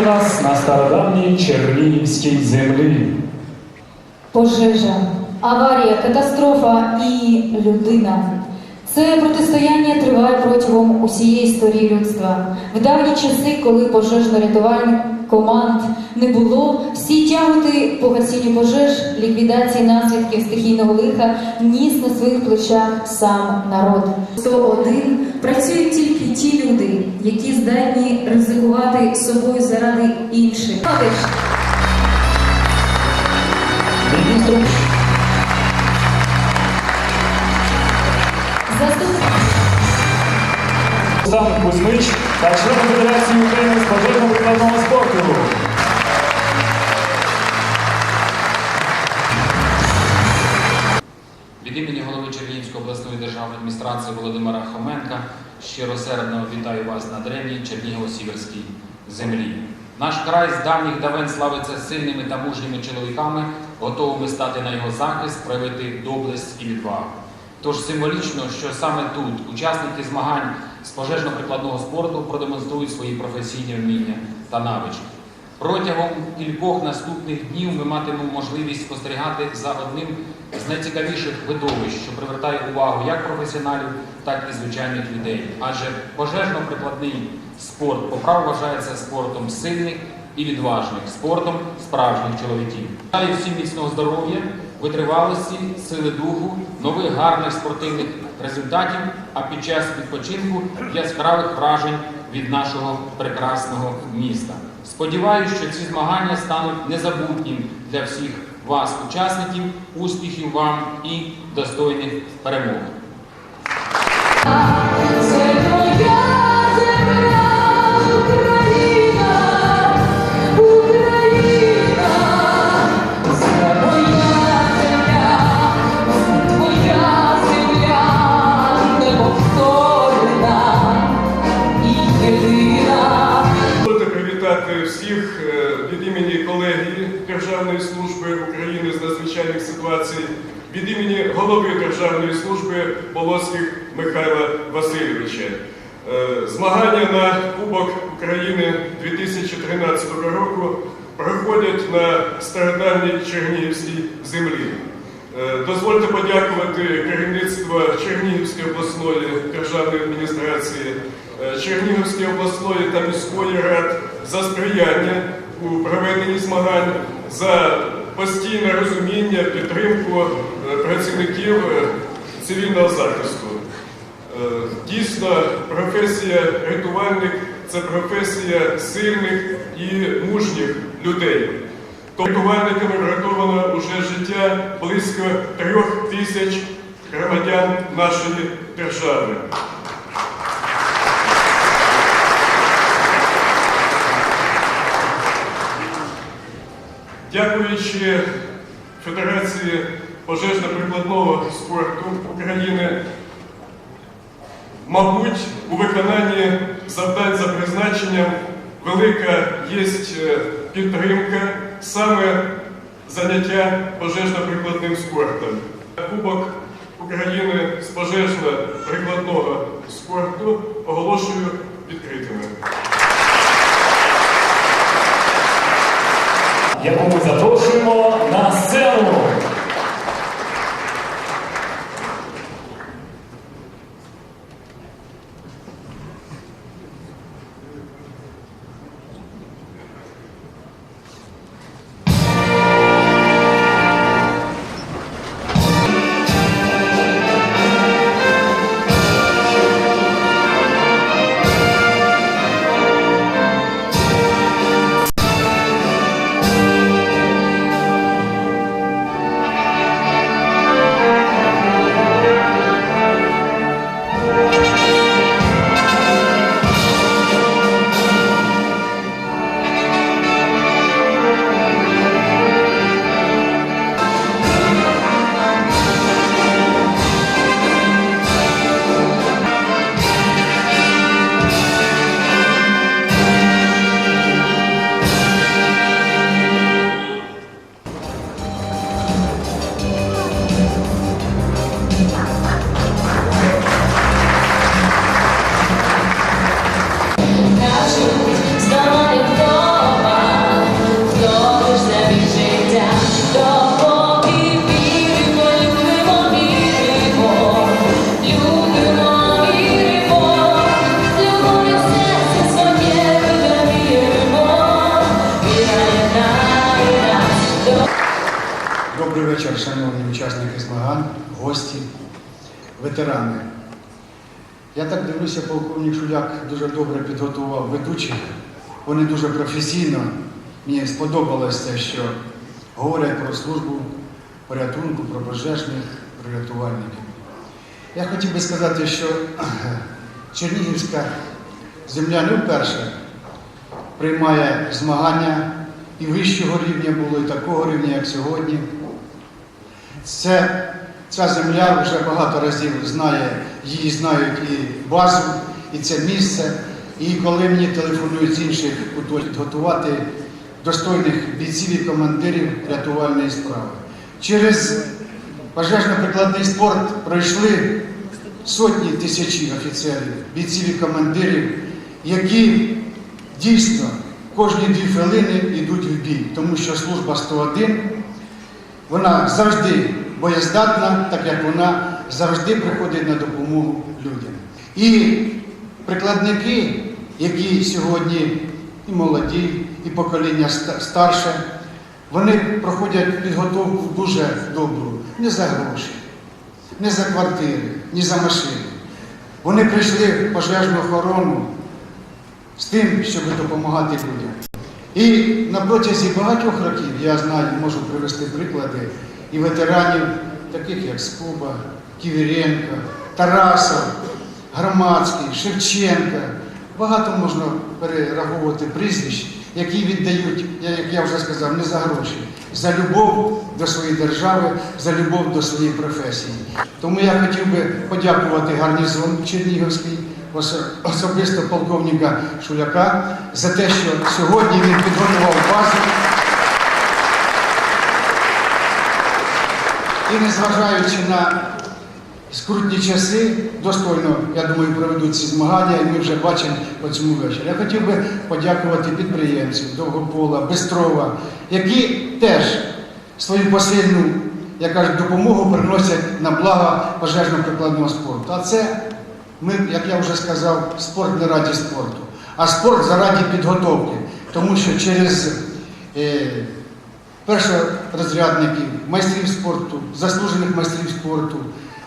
відправити нас на стародавній Чернігівській землі. Пожежа, аварія, катастрофа і людина. Це протистояння триває протягом усієї історії людства. В давні часи, коли пожежно-рятувальних команд не було, всі тяготи по гасінню пожеж, ліквідації наслідків стихійного лиха ніс на своїх плечах сам народ. 101 працюють тільки ті люди, які здатні ризикувати собою заради інших. Олександр Кузьмич та член Федерації України з пожежно-викладного спорту. Від імені голови Чернігівської обласної державної адміністрації Володимира Хоменка щиро середно вітаю вас на древній Чернігово-Сіверській землі. Наш край з давніх давен славиться сильними та мужніми чоловіками, готовими стати на його захист, проявити доблесть і відвагу. Тож символічно, що саме тут учасники змагань з пожежно-прикладного спорту продемонструють свої професійні вміння та навички. Протягом кількох наступних днів ми матимемо можливість спостерігати за одним з найцікавіших видовищ, що привертає увагу як професіоналів, так і звичайних людей. Адже пожежно-прикладний спорт по праву вважається спортом сильних і відважних, спортом справжніх чоловіків. Бажаю всім міцного здоров'я, витривалості, сили духу, нових гарних спортивних результатів, а під час відпочинку яскравих вражень від нашого прекрасного міста. Сподіваюся, що ці змагання стануть незабутнім для всіх вас, учасників, успіхів вам і достойних перемог. Подякувати керівництво Чернігівської обласної державної адміністрації, е, Чернігівської обласної та міської рад за сприяння у проведенні змагань, за постійне розуміння, підтримку е, працівників е, цивільного захисту. Дійсно, професія рятувальник це професія сильних і мужніх людей. То рятувальниками врятовано уже життя близько трьох тисяч громадян нашої держави. Дякуючи Федерації пожежно-прикладного спорту України, мабуть, у виконанні завдань за призначенням велика є підтримка саме заняття пожежно-прикладним спортом. Кубок України з пожежно-прикладного спорту оголошую відкритими. яку ми запрошуємо на ветерани. Я так дивлюся, полковник Шуляк дуже добре підготував ведучих. Вони дуже професійно. Мені сподобалось те, що говорять про службу порятунку, про пожежних, про рятувальників. Я хотів би сказати, що Чернігівська земля не вперше приймає змагання і вищого рівня було, і такого рівня, як сьогодні. Це, ця земля вже багато разів знає, її знають і базу, і це місце. І коли мені телефонують з інших куток готувати достойних бійців і командирів рятувальної справи. Через пожежно-прикладний спорт пройшли сотні тисячі офіцерів, бійців і командирів, які дійсно кожні дві хвилини йдуть в бій, тому що служба 101 вона завжди боєздатна, так як вона завжди приходить на допомогу людям. І прикладники, які сьогодні і молоді, і покоління старше, вони проходять підготовку дуже добру, не за гроші, не за квартири, ні за машини. Вони прийшли в пожежну охорону з тим, щоб допомагати людям. І на протязі багатьох років я знаю, можу привести приклади і ветеранів, таких як Скуба, Ківіренко, Тарасов, Громадський, Шевченка. Багато можна перераховувати прізвищ, які віддають, як я вже сказав, не за гроші, за любов до своєї держави, за любов до своєї професії. Тому я хотів би подякувати гарнізон Чернігівський, особисто полковника Шуляка, за те, що сьогодні він підготував базу. І незважаючи на скрутні часи, достойно, я думаю, проведуть ці змагання, і ми вже бачимо по цьому вечорі. Я хотів би подякувати підприємцям Довгопола, Бестрова, які теж свою посильну, як кажуть, допомогу приносять на благо пожежно-прикладного спорту. А це ми, як я вже сказав, спорт не раді спорту, а спорт заради підготовки. Тому що через е, першорозрядників, майстрів спорту, заслужених майстрів спорту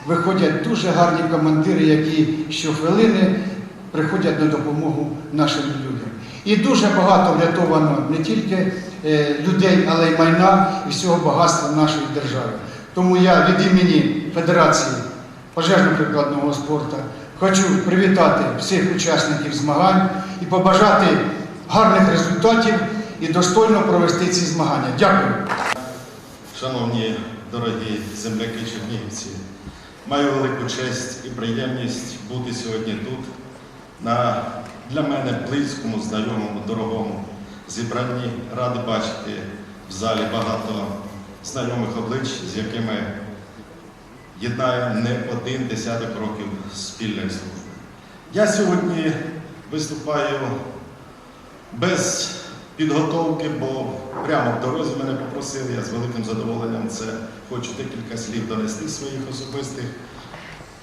виходять дуже гарні командири, які щохвилини приходять на допомогу нашим людям. І дуже багато врятовано не тільки е, людей, але й майна і всього багатства нашої держави. Тому я від імені Федерації пожежно-прикладного спорту хочу привітати всіх учасників змагань і побажати гарних результатів і достойно провести ці змагання. Дякую. Шановні дорогі земляки чернігівці, маю велику честь і приємність бути сьогодні тут, на для мене близькому, знайомому, дорогому зібранні. Радий бачити в залі багато знайомих облич, з якими єднає не один десяток років спільної служби. Я сьогодні виступаю без підготовки, бо прямо в дорозі мене попросили, я з великим задоволенням це хочу декілька слів донести своїх особистих.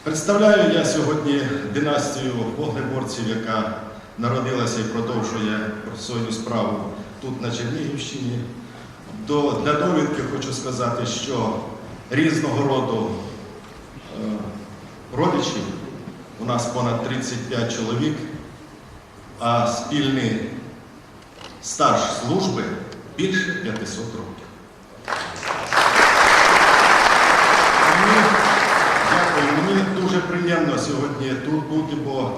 Представляю я сьогодні династію вогнеборців, яка народилася і продовжує свою справу тут, на Чернігівщині. До, для довідки хочу сказати, що різного роду е, родичів у нас понад 35 чоловік, а спільний стаж служби більше 500 років. Дякую, мені дуже приємно сьогодні тут бути, бо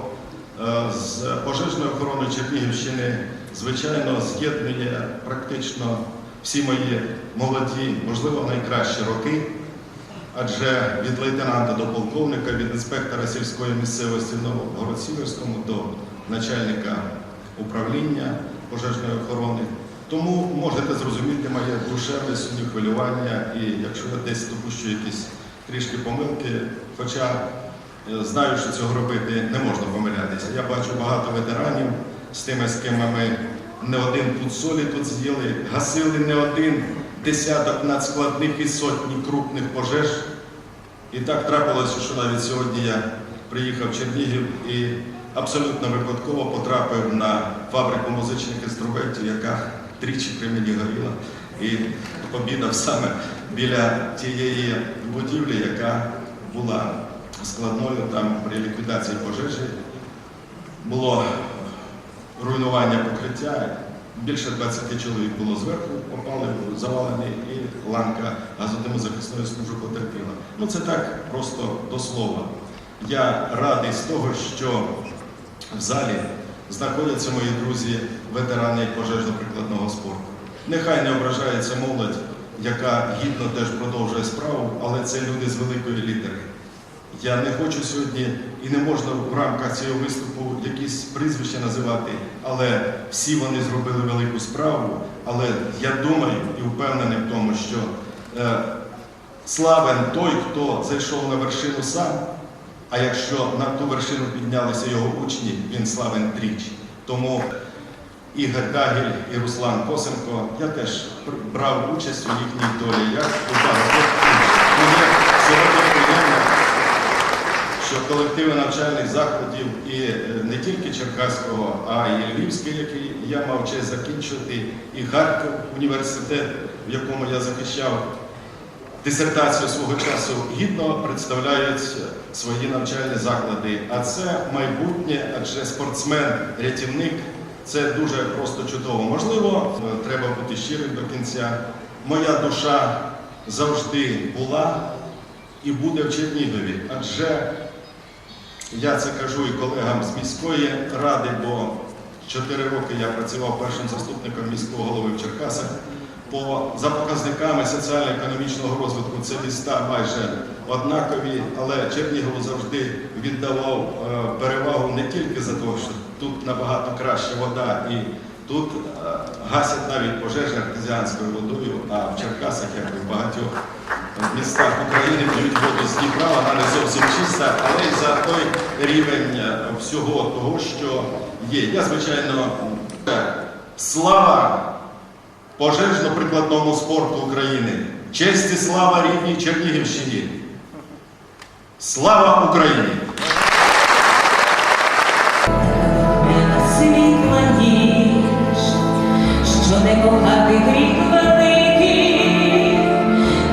е, з пожежної охорони Чернігівщини, звичайно, з'єднує практично всі мої молоді, можливо, найкращі роки. Адже від лейтенанта до полковника, від інспектора сільської місцевості в Новгород-Сіверському до начальника управління пожежної охорони. Тому можете зрозуміти моє душевне сьогодні хвилювання, і якщо я десь допущу якісь трішки помилки, хоча е, знаю, що цього робити не можна помилятися. Я бачу багато ветеранів з тими, з ким ми не один пуд солі тут з'їли, гасили не один десяток надскладних і сотні крупних пожеж. І так трапилося, що навіть сьогодні я приїхав в Чернігів і абсолютно випадково потрапив на фабрику музичних інструментів, яка тричі при мені горіла. і обідав саме біля тієї будівлі, яка була складною там при ліквідації пожежі. Було руйнування покриття. Більше 20 чоловік було зверху, попали, завалені, і ланка газодимозахисної служби потерпіла. Ну це так просто до слова. Я радий з того, що в залі знаходяться мої друзі, ветерани пожежно-прикладного спорту. Нехай не ображається молодь, яка гідно теж продовжує справу, але це люди з великої літери. Я не хочу сьогодні і не можна в рамках цього виступу якісь прізвища називати, але всі вони зробили велику справу. Але я думаю і впевнений в тому, що е, славен той, хто зайшов на вершину сам, а якщо на ту вершину піднялися його учні, він славен тричі. Тому Ігор Дагіль і Руслан Косенко, я теж брав участь у їхній долі, багатьох. Мені сьогодні приємно, що колективи навчальних закладів і е, не тільки Черкаського, а й Львівський, який я мав честь закінчувати, і Харків університет, в якому я захищав дисертацію свого часу, гідно представляють свої навчальні заклади. А це майбутнє, адже спортсмен, рятівник це дуже просто чудово. Можливо, треба бути щирим до кінця. Моя душа завжди була і буде в Чернігові, адже я це кажу і колегам з міської ради, бо 4 роки я працював першим заступником міського голови в Черкасах. По, за показниками соціально-економічного розвитку це міста майже однакові, але Чернігов завжди віддавав е, перевагу не тільки за те, що тут набагато краща вода і тут е, гасять навіть пожежі артезіанською водою, а в Черкасах, як і в багатьох містах України, п'ють воду з Дніпра, вона не зовсім чиста, але й за той рівень е, всього того, що є. Я, звичайно, слава пожежно-прикладному спорту України. Честь і слава рідній Чернігівщині. Слава Україні! що не кохати гріх великий,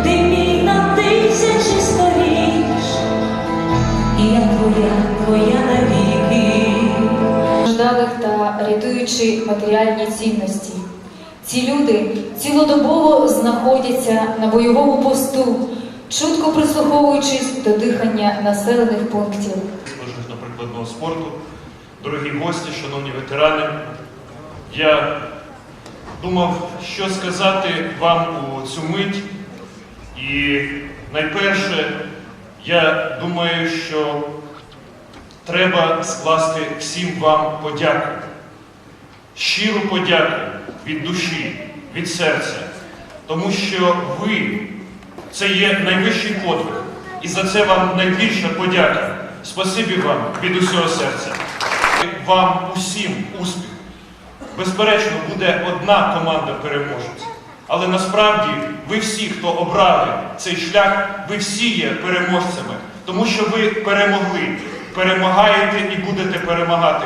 ти мій на тисячі сторіч, і я твоя, твоя навіки. Ждалих та рятуючи матеріальні цінності. Ці люди цілодобово знаходяться на бойовому посту, чутко прислуховуючись до дихання населених пунктів. пожежно-прикладного спорту. Дорогі гості, шановні ветерани, я думав, що сказати вам у цю мить. І найперше, я думаю, що треба скласти всім вам подяку. Щиру подяку від душі, від серця, тому що ви це є найвищий подвиг. І за це вам найбільша подяка. Спасибі вам від усього серця. Вам усім успіх. Безперечно, буде одна команда переможець. Але насправді ви всі, хто обрали цей шлях, ви всі є переможцями, тому що ви перемогли, перемагаєте і будете перемагати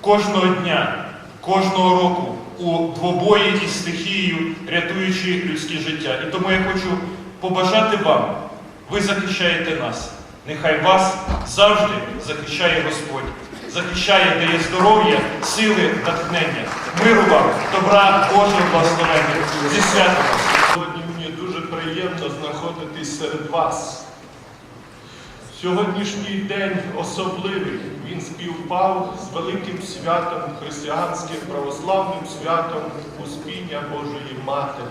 кожного дня, кожного року у двобої із стихією, рятуючи людське життя. І тому я хочу побажати вам, ви захищаєте нас. Нехай вас завжди захищає Господь, захищає, дає здоров'я, сили, натхнення, миру вам, добра, Божого благословення. Зі святом! Сьогодні мені дуже приємно знаходитись серед вас. Сьогоднішній день особливий. Він співпав з великим святом, християнським православним святом Успіння Божої Матері.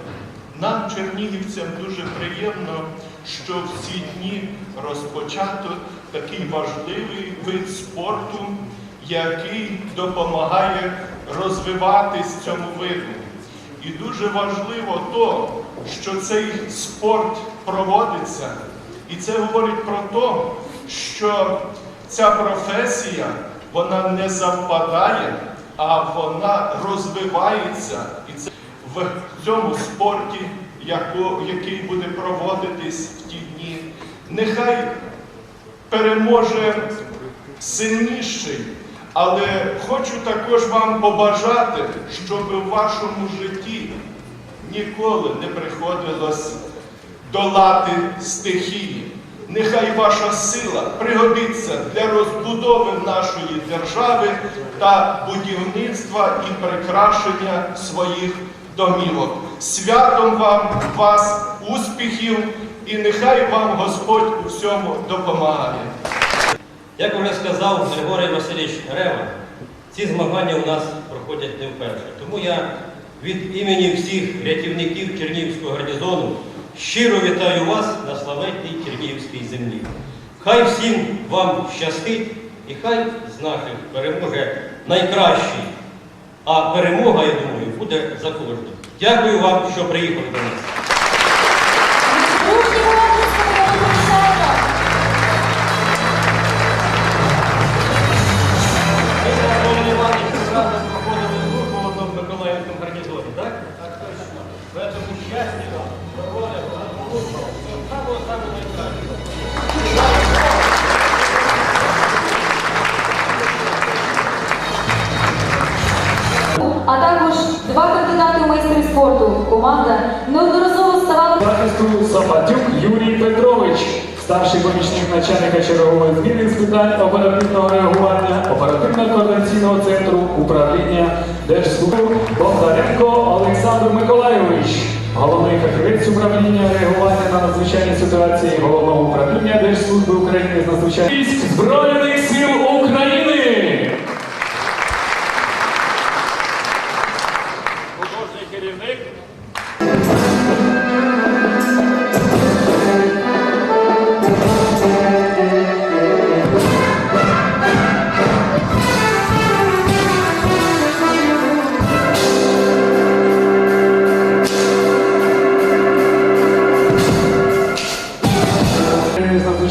Нам, чернігівцям, дуже приємно, що в ці дні розпочато такий важливий вид спорту, який допомагає розвиватись цьому виду. І дуже важливо то, що цей спорт проводиться. І це говорить про те, що ця професія вона не завпадає, а вона розвивається. І це в цьому спорті, який буде проводитись в ті дні. Нехай переможе сильніший. Але хочу також вам побажати, щоб у вашому житті ніколи не приходилось долати стихії. Нехай ваша сила пригодиться для розбудови нашої держави та будівництва і прикрашення своїх домівок. Святом вам вас, успіхів, і нехай вам Господь у всьому допомагає. Як вже сказав Григорій Васильович Рева, ці змагання у нас проходять не вперше. Тому я від імені всіх рятівників Чернігівського гарнізону щиро вітаю вас на славетній Чернігівській землі. Хай всім вам щастить і хай з наших переможе найкращий. А перемога, я думаю, буде за кожним. Дякую вам, що приїхали до нас. Старший помічник начальника чергової зміни з питань оперативного реагування, оперативно-координаційного центру управління Держслужби Бондаренко Олександр Миколайович, головний фахівець управління реагування на надзвичайні ситуації головного управління Держслужби України з надзвичайних військ Збройних сил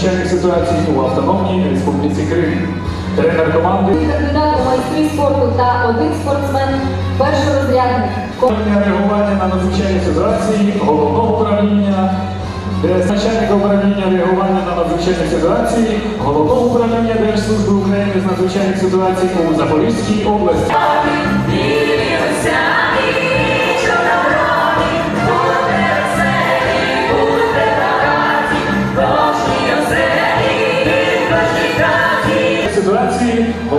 надзвичайних ситуацій у Автономній Республіці Крим. Тренер команди кандидат у майстри спорту та один спортсмен першорозрядник. Управління реагування на надзвичайні ситуації головного управління, начальник управління реагування на надзвичайні ситуації головного управління Держслужби України з надзвичайних ситуацій у Запорізькій області.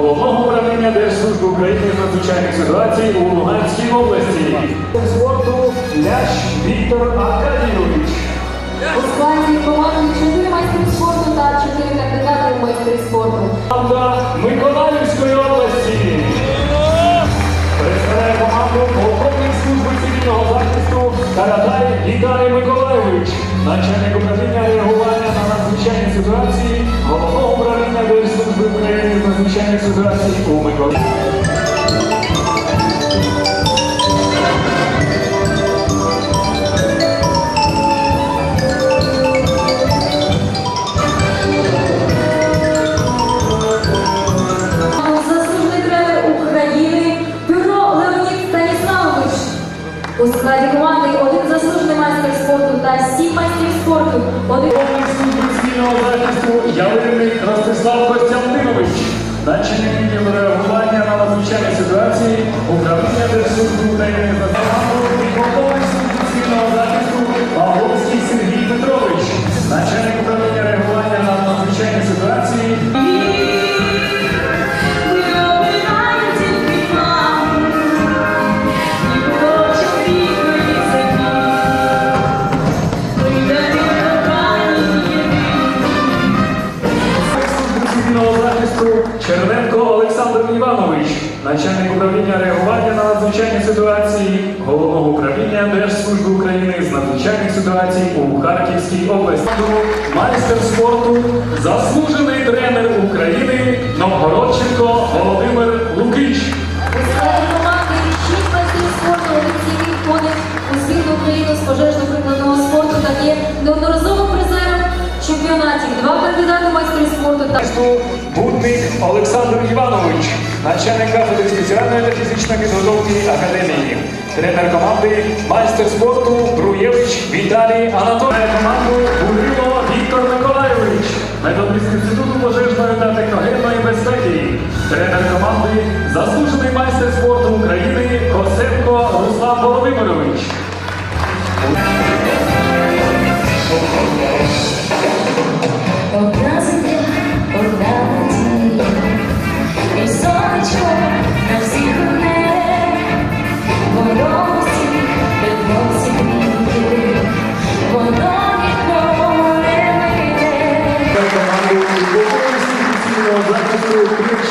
Головного управління Держслужби України з надзвичайних ситуацій у Луганській області. Спорту Ляш Віктор Аркадійович. У складі команди чотири майстри спорту та чотири кандидати у майстри спорту. Команда Миколаївської області. Представляє команду полковник служби цивільного захисту Каратай Віталій Миколайович, начальник управління реагування ситуації головного управління України з надзвичайних ситуацій у Миколаївській. Цивільного захисту Ростислав Костянтинович, начальник відділу реагування на надзвичайні ситуації управління Держслужби України начальник управління реагування на надзвичайні ситуації головного управління Держслужби України з надзвичайних ситуацій у Харківській області. Майстер спорту, заслужений тренер України Новгородченко Володимир Лукич. У складі команди шість майстрів спорту, один входить у збірну України з пожежно-прикладного спорту та є неодноразовим призером чемпіонатів. Два кандидати у майстри спорту та Будник Олександр Іванович, начальник кафедри спеціальної та фізичної підготовки академії, тренер команди, майстер спорту Бруєвич Віталій Анатолій, команду Бурило Віктор Миколайович, методист інституту пожежної та техногенної безпеки, тренер команди, заслужений майстер спорту України Косенко Руслан Володимирович.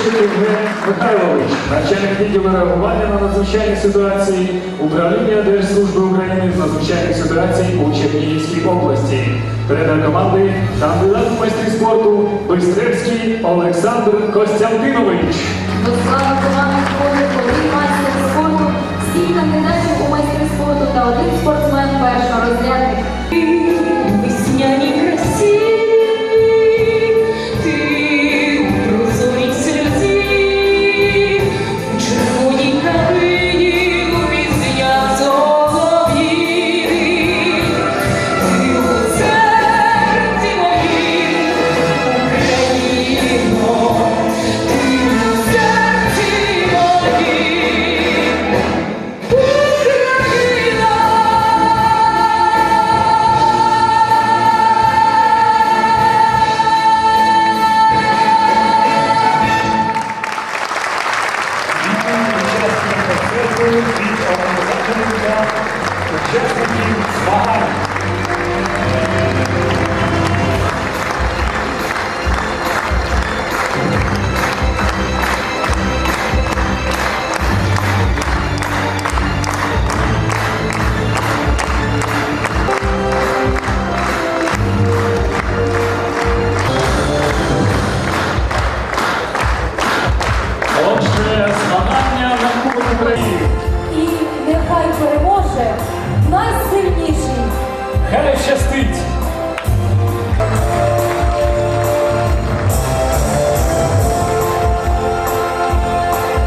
Михайлович, начальник відділу реагування на надзвичайні ситуації, управління Держслужби України з надзвичайних ситуацій у Чернігівській області. Тренер команди, кандидат в майстри спорту Бистрецький Олександр Костянтинович. До складу команди входить один майстер спорту, сім кандидатів у майстри спорту та один спортсмен Schön sieht auch das Abteilungsjahr mit Chefverdienst